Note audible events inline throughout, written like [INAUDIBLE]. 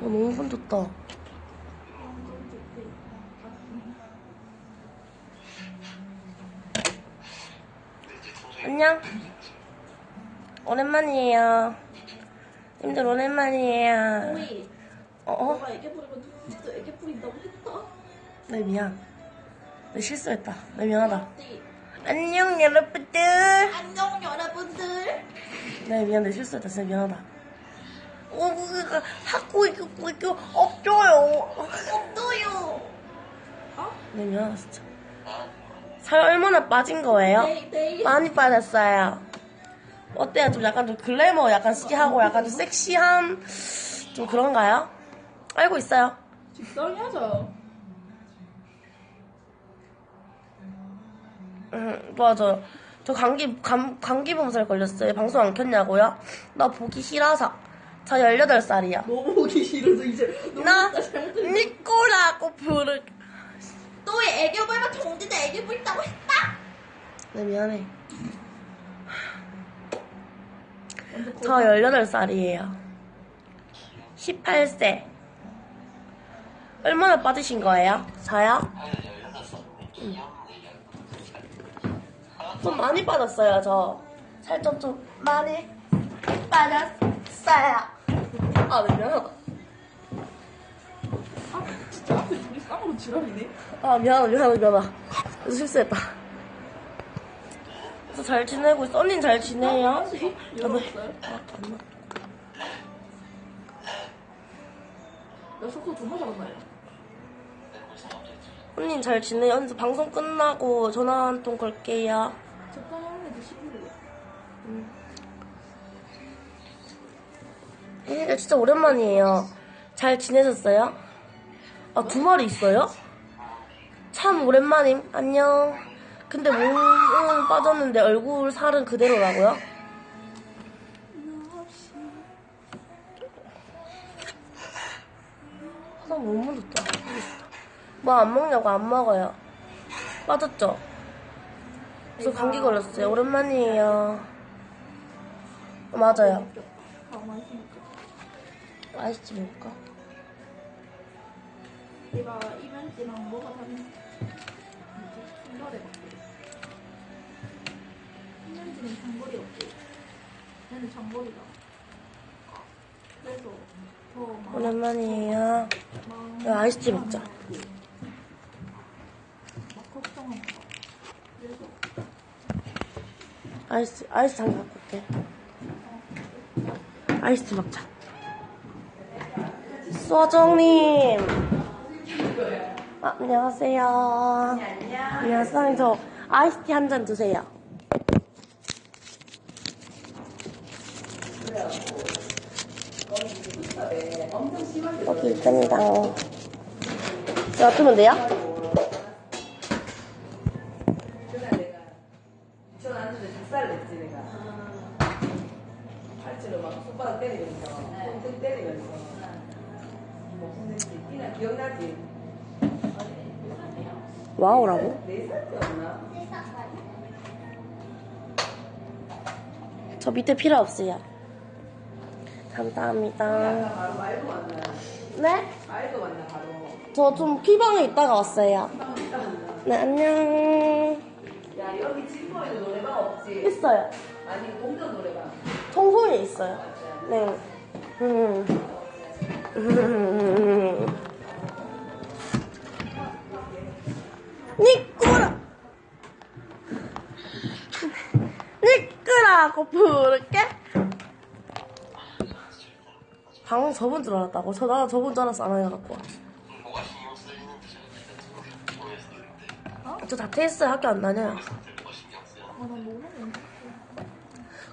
너무 분 좋다. 안녕. 오랜만이에요. 님들 오랜만이에요. 오이, 어, 어? 너가 애기 부리고 누군지도 애기 부린다고 했다. 네, 미안. 내 실수했다. 네, 미안하다. 맞지? 안녕, 여러분들. 안녕 여러분들. 네, 미안, 내 실수했다. 진짜 미안하다. 어, 그거 하고 있고, 있고, 없어요. 없어요. 어? 네, 진짜. 살 얼마나 빠진 거예요? 네, 네. 많이 빠졌어요. 어때요? 좀 약간 좀 글래머 약간 스키하고 약간 좀 섹시한 좀 그런가요? 알고 있어요. 적당히 하자. 음, 맞아요. 저 감기, 감, 감기 몸살 걸렸어요. 방송 안 켰냐고요? 나 보기 싫어서. 저 18살이야. 너무 보기 싫어서 이제 나. 니꼬라고 부르. 너의 애교 부리면 정진도 애교 부린다고 했다. 네, 미안해. 저 18살이에요. 18세. 얼마나 빠지신 거예요? 저요? 음. 좀 많이 빠졌어요, 저. 살짝 좀 많이 빠졌어요. 아, 네, 미안하다. 아, 진짜 앞에 둘이 쌍으로 지랄이네. 아, 미안하다, 미안하다, 미안하다. 그래서 실수했다. 그래서 잘 지내고 있어. 언니는 잘 지내요? 열어 살 아, 맞나? 나 속도 존나 잘한다. 언니는 잘 지내요? 언니 방송 끝나고 전화 한 통 걸게요. 적당히 하는 애들 시키 래. 예, 진짜 오랜만이에요. 잘 지내셨어요? 아, 두 마리 있어요? 참 오랜만임. 안녕. 근데 몸은 빠졌는데 얼굴 살은 그대로라고요? 화장 너무 좋다. 뭐 안 먹냐고 안 먹어요. 빠졌죠? 저 감기 걸렸어요. 오랜만이에요. 어, 맞아요. 아이스티 먹을까? 뭐가 다른 뭐지? 충돌해. 이벤트는 장거리 없지. 얘는 장거리다. 그래서 더 오랜만이에요. 야, 아이스티 먹자. 아이스, 아이스 한 개 갖고 올게. 아이스티 먹자. 소정님. 아, 안녕하세요. 안녕하세요. 선생님, 저 아이스티 한잔 주세요. 여기 있습니다. 뜨면 돼요? 전 안주도 작살을 냈지 내가 팔찌로 막 손바닥 때리면서 손등 때리면서 무슨 냈지 이나 기억나지? 와우라고? 네 살 때였나? 저 밑에 필요 없어요. 감사합니다. 바로 네? 말도 만나 바로 저 좀 피방에 있다가 왔어요. 네, 안녕. 야 여기 진포에도 노래방 없지? 있어요. 아니 동전 노래방 청송에 있어요. 네. 음. 음. 니꾸라! 니꾸라고 부를게? 방금 저번 줄 알았다고? 저, 나 저번 줄 알았어, 안 해갖고. 저 자퇴했어요. 학교 안 다녀요.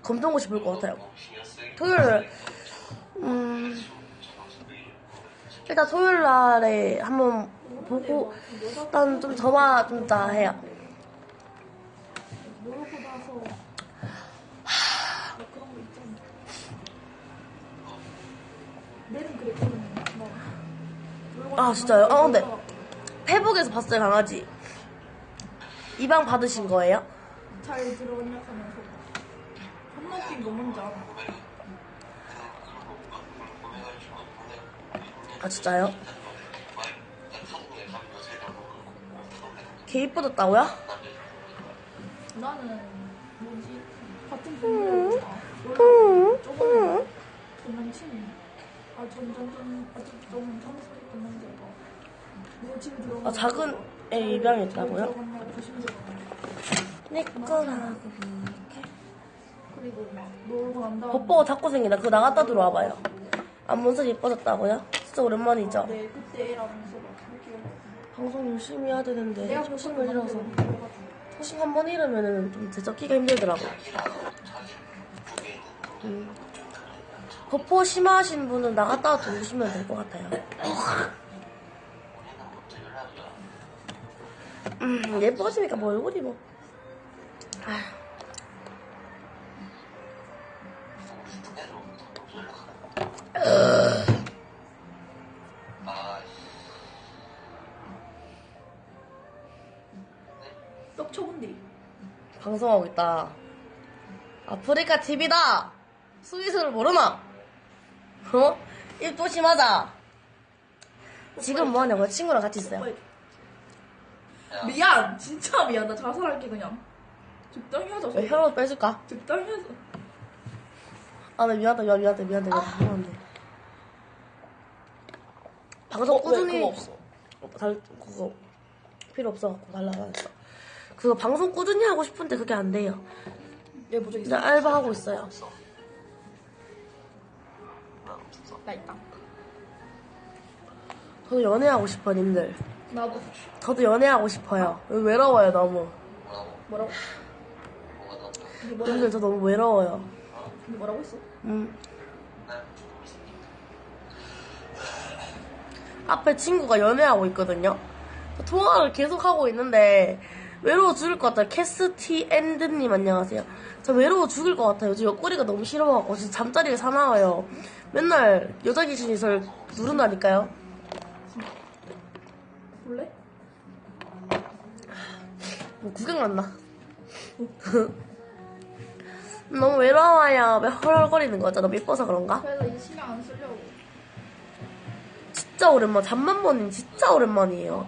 검정고시 볼 것 같아요. 토요일, 음, 일단 토요일 날에 한번 보고, 일단 좀 저만 좀다 해요. 아, 진짜요? 아, 근데 페북에서 봤어요, 강아지. 입양 받으신 거예요? 잘 들어오냐 하면서 겁나 웃긴 거 뭔지 알아? 아 진짜요? 걔 이뻐졌다고요? 나는 뭐지? 같은 분이랑 원래 조금 장난치는 아 점점점 아좀 점수했던 남자가 뭐. 지금 들어가 아 작은 애? 들어간 날 조심스러워 내 거라고 이렇게 그리고 막 놀고 난 다음에 겉보고 자꾸 생긴다. 그거 나갔다 들어와봐요. 앞모습 이뻐졌다고요? 진짜 오랜만이죠? 네 그때 애라면서 막 방송 열심히 해야 되는데 초심을 잃어서 초심 한 번 잃으면 좀 되찾기가 힘들더라고 음. 거포 심하신 분은 나갔다 들어오시면 될 것 같아요 음, 예뻐지니까 뭐 얼굴이 뭐 아휴. 방송하고 있다 아프리카 TV다 스위스를 모르나? 어? 입 조심하자 지금 뭐하냐 고 친구랑 같이 있어요 미안 진짜 미안 나 자살할게 그냥 적당히 하자 왜 혈압 빼줄까? 적당히 하자 아, 나 미안하다, 미안, 미안하다, 미안하다, 미안하다. 미안한데. 방송 어, 꾸준히. 왜 그거 없어? 어, 달, 그거 필요 없어갖고 달라고 했어. 그거 방송 꾸준히 하고 싶은데 그게 안 돼요. 얘 보자 이제 알바하고 있어요. 나 있다 저도 연애하고 싶어, 님들. 나도 저도 연애하고 싶어요. 외로워요, 너무. 뭐라고? 님들 저 너무 외로워요. 이게 뭐라고 했어? 음. 앞에 친구가 연애하고 있거든요. 통화를 계속 하고 있는데 외로워 죽을 것 같아요. 캐스티 앤드님 안녕하세요. 저 외로워 죽을 것 같아요. 저 옆구리가 너무 싫어갖고 진짜 잠자리가 사나워요. 맨날 여자 귀신이 저를 누른다니까요. 볼래? 뭐 구경 갔나? [LAUGHS] 너무 외로워요. 왜 헐헐거리는 거죠? 너무 예뻐서 그런가? 그래서 이제 신경 안 쓰려고 진짜 오랜만. 잠만보님 진짜 오랜만이에요.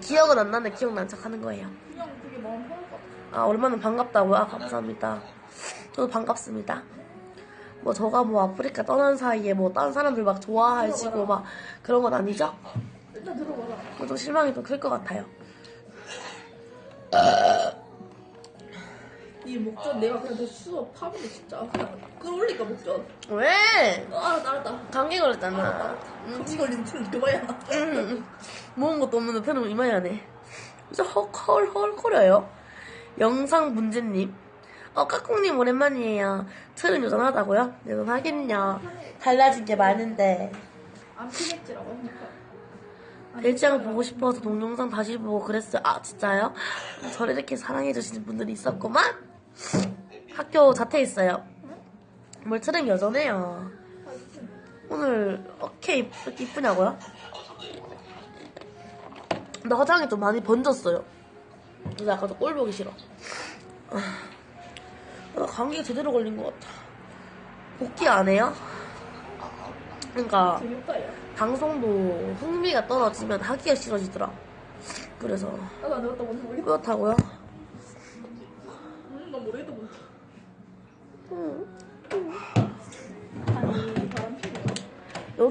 기억은 안 나는데 기억난 척 하는 거예요. 그냥 그게 마음 편할 것 같아 아, 오랜만에 반갑다고요? 아, 감사합니다. 저도 반갑습니다. 뭐, 저가 뭐, 아프리카 떠난 사이에 뭐, 다른 사람들 막 좋아하시고 막, 그런 건 아니죠? 일단 들어봐라 그좀 실망이 좀 클 것 같아요. [LAUGHS] 이 목젖 내가 그냥 더 수업 파는데 진짜 그냥 끌어올리까 목젖 왜? 아 나왔다 감기 걸렸잖아. 감기 걸린 줄 그만이야 음, 먹은 것도 없는데 폐는 이마야네. 진짜 헐헐헐거려요. 영상 문제님. 어, 까꿍님 오랜만이에요. 틀은 여전하다고요? 여전하겠냐. 달라진 게 많은데. 안 피겠지라고 생각해 일장을 보고 싶어서 동영상 다시 보고 그랬어요. 아, 진짜요? 저를 이렇게 사랑해주시는 분들이 있었구만? 학교 자퇴했어요. 뭘 트랙 여전해요. 오늘 어케 이쁘, 이쁘냐고요? 나 화장이 좀 많이 번졌어요. 그래서 아까 저꼴 보기 싫어. 아, 나 감기가 제대로 걸린 것 같아. 복귀 안 해요? 그러니까 방송도 흥미가 떨어지면 하기가 싫어지더라. 그래서 그렇다고요? 음, 나 모르겠다 뭔지 응. 아니 바람 피네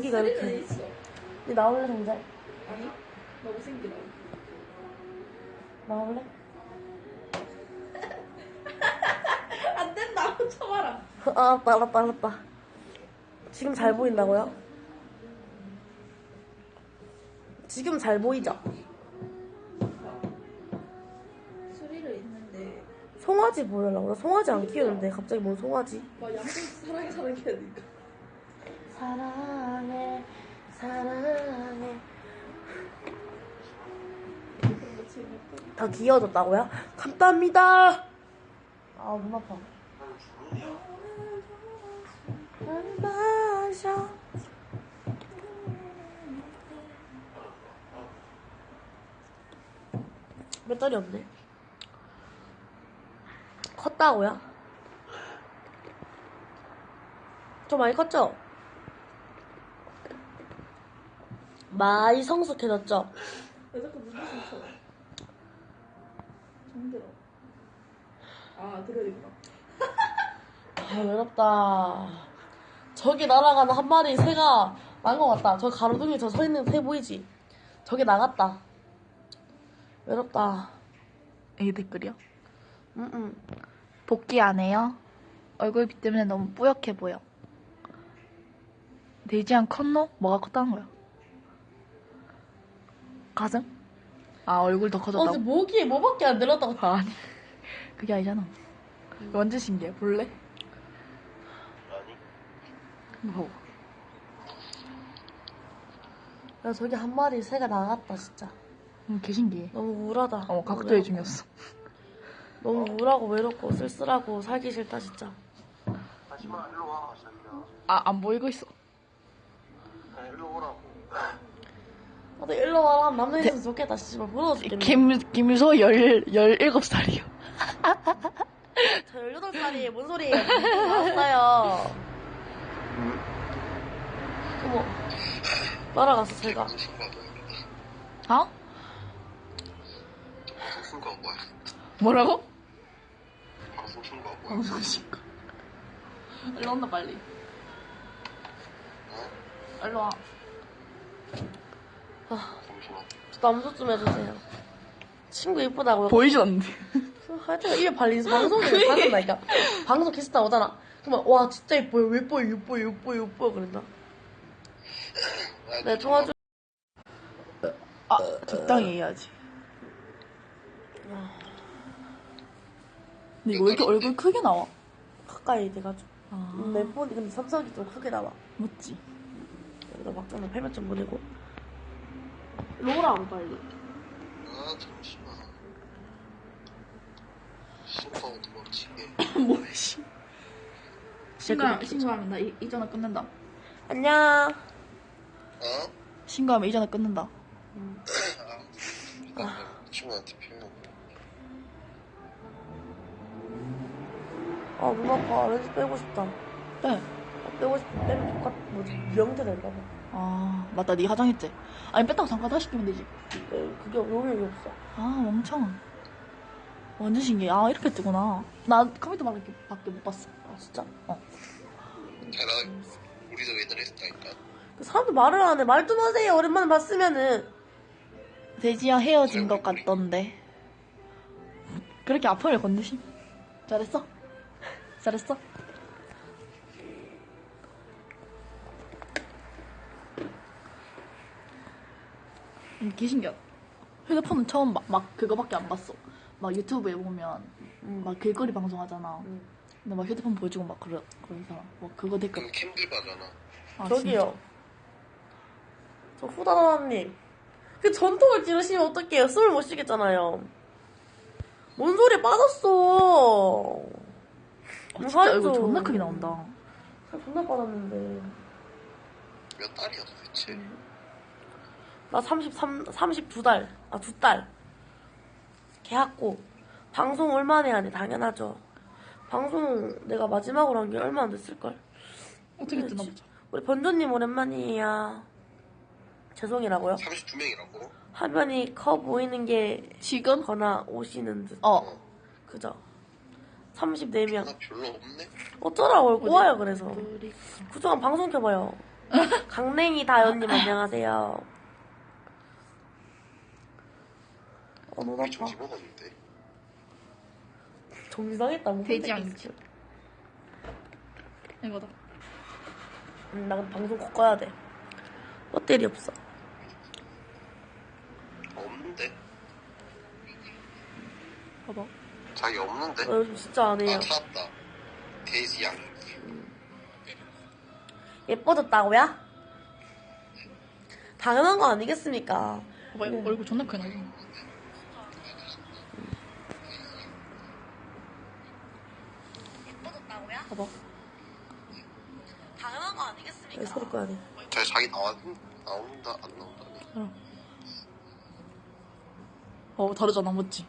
여기가 이렇게 있어 니 나올래 동자? 아니 너무 생기다 나올래? [LAUGHS] 안 된다 쳐봐라 아, 알았다 알았다 알았다. 지금 잘 보인다고요? 지금 잘 보이죠? 소리를 있는데 송아지 보여달라고? 나 송아지 안 키우는데 갑자기 뭔 송아지? 막 양쪽 사랑해 사랑해 해야 되니까 사랑해 사랑해 더 귀여워졌다고요? 감사합니다. 아, 눈 아파. 마셔. 배터리 없네. 컸다고요? 좀 많이 컸죠? 많이 성숙해졌죠? 왜 자꾸 눈웃음 쳐? 정들어. 아, 그러니까. 아, 외롭다. 저기 날아가는 한 마리 새가 난 것 같다. 저 가로등에 저 서 있는 새 보이지? 저기 나갔다. 외롭다. 이게 댓글이요? 응응. 복귀 안 해요? 얼굴빛 때문에 너무 뿌옇게 보여. 데이지안 컸노? 뭐가 컸다는 거야? 가슴? 아 얼굴 더 어제 커졌다고? 모기에 뭐밖에 안 늘었다고. 아, 아니 [LAUGHS] 그게 아니잖아. 완전 신기해. 볼래? 아니 뭐? 야, 저기 한 마리 새가 나갔다, 진짜. 음, 개 신기해. 너무 우울하다. 어 각도의. 중이었어. 너무 우울하고 외롭고 쓸쓸하고 살기 싫다, 진짜. 하지마 일로 와 자기야 아안 보이고 있어. 그냥 일로 오라고 나도 일로 와라. 남자 있으면 좋겠다, 씨발. 부러워 죽겠네. 김 김유소 열 열일곱 살이요. 저 18살이에요. 뭔 소리예요? 알았어요. 어머. 날아갔어, 제가. 어? 방송 신고하고 와야 뭐라고? 방송 신고하고 와야 방송 신고. 일로 온다 빨리. 어? 일로 와. 저 남소 좀 해주세요. 친구 이쁘다고요? 보이진 않는데. 하여튼 입에 발린 방송에 [LAUGHS] 발린다니까. 방송 게스트 나오잖아. 그러면 와 진짜 이뻐요, 예뻐요, 예뻐요, 예뻐요, 예뻐요 그런다. 네 통화 중. 아 적당히 해야지. 근데 이거 왜 이렇게 얼굴 크게 나와? 가까이 돼가지고. 아 내 폰이 근데 삼성이 좀 크게 나와. 맞지. 여기다 막장난 팔면 좀 보내고. 로라고 빨리. 아 잠시만 신고하고 도망치게 뭐지? 신고 신고하면 나 이, 이 전화 끊는다. 안녕. 어? 신고하면 이 전화 끊는다. [COUGHS] 아 친구한테 표현하고 아, 눈 아파. 왠지 빼고 싶다. 네. 아, 빼고 싶다. 빼면 똑같, 뭐지, 명태 될까봐. 아 맞다. 네 화장했지. 아니 뺐다고 잠깐 다시 끼면 되지. 네, 그게 용량이 없어. 아 멍청. 완전 신기해. 아 이렇게 뜨구나. 나 컴퓨터 밖에 밖에 못 봤어. 아, 진짜. 아나 우리도 예전에 했다니까 그 사람들 말을 안 해. 말 좀 하세요. 오랜만에 봤으면은. 돼지야 헤어진 것 같던데. 그렇게 아픔을 건드심. 잘했어. 잘했어. 음, 개신기하다. 휴대폰은 처음 막, 막 그거밖에 안 봤어. 막 유튜브에 보면 막 길거리 방송하잖아. 음. 근데 막 휴대폰 보여주고 막 그러, 그런 사람. 막 그거 댓글. 그럼 캠들 봐잖아 아, 저기요. 저 후다라님. 그 전통을 찌르시면 어떡해요? 숨을 못 쉬겠잖아요. 뭔 소리에 빠졌어. 진짜. 아, 진짜 살쪄. 이거 존나 크게 나온다. 살 존나 빠졌는데. 몇 달이야 도대체 나 33, 32달. 아, 두 달. 개학고. 방송 얼마나 해야 돼? 당연하죠. 방송 내가 마지막으로 한 게 얼마 안 됐을걸? 어떻게 뜨나 보자. 우리 번조님 오랜만이에요. 죄송이라고요? 32명이라고? 화면이 커 보이는 게 지금? 거나 오시는 듯. 어. 그죠? 34명. 나 별로 없네 어쩌라고요? 꼬아요, 그래서. 그동안 방송 켜봐요. [LAUGHS] 강냉이 다연님 안녕하세요. 어, 눈 우리 아파. 정지 먹었는데 정상했다. 뭐 돼지 혼자 양치. 있지. 이거다. 응, 나 근데 방송 꼭 꺼야 돼. 배터리 없어. 없는데 봐봐. 자기 없는데 나 요즘 진짜 안 해요. 아 찾았다 돼지 양기 예뻐졌다고요? 당연한 거 아니겠습니까? 봐봐, 이거 얼굴 존나 크게 나오잖아. 봐봐. 당연한 거 아니겠습니까? 소리 꺼야 돼. 자 자기 나와 나온다 안 나온다니 어, 다르잖아, 맞지?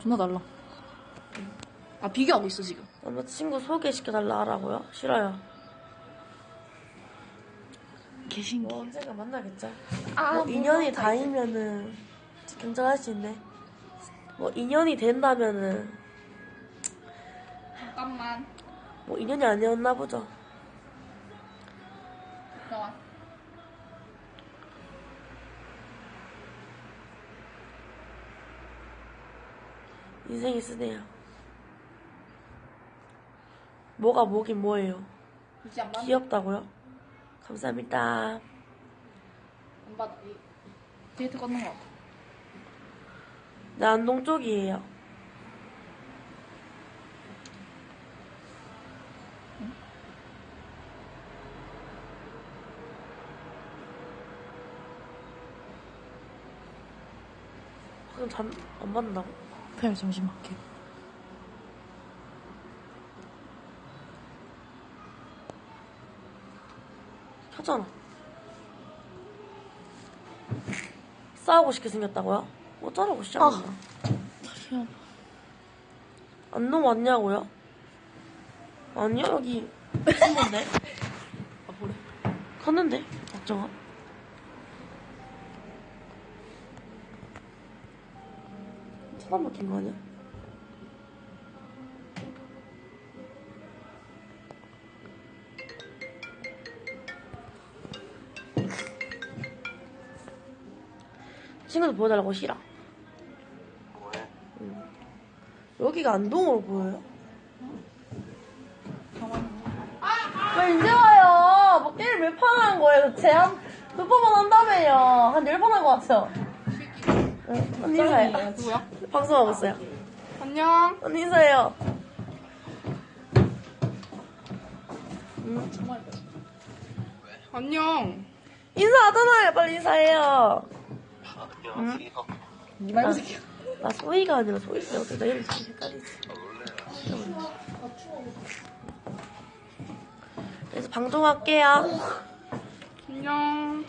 존나 달라. 아, 비교하고 있어, 지금. 남자친구 소개시켜달라 하라고요? 싫어요. 개신기. 뭐 언젠가 만나겠죠. 아, 뭐 인연이 닿으면은 경전할 수 있네. 뭐 인연이 된다면은 잠깐만. 뭐 인연이 아니었나 보죠. 잠깐만. 인생이 쓰네요. 뭐가 뭐긴 뭐예요. 굳이 안 받아. 귀엽다고요? 감사합니다. 안. 이 데이트 끊는 거 같아. 네, 안동 쪽이에요. 그럼 잠, 안 받는다고? 그래, 잠시만 할게. 켰잖아. 싸우고 싶게 생겼다고요? 어쩌라고 시작했나? 다시 안동 왔냐고요? 아니요, 여기 건데? [LAUGHS] 아, 뭐래? 갔는데, 박정아. 차단 박힌 거 아니야? 친구들 보여달라고 싫어. 뭐해? 여기가 안동으로 보여요? 왜 이제 와요? 뭐 게임 몇 판 한 거예요? 제한 몇 번만 한다며요? 한열판한 거? 응, 언니 인사해요. 누구야? 방송 하고 있어요. 안녕. 언니 인사해요. 안녕. 인사하잖아요. 빨리 인사해요. 안녕하세요. 니 말고 새끼야. 나 소희가 아니라 소희씨. 어떻게 나 이름 좀 헷갈리지? 그래서 방송할게요. 안녕.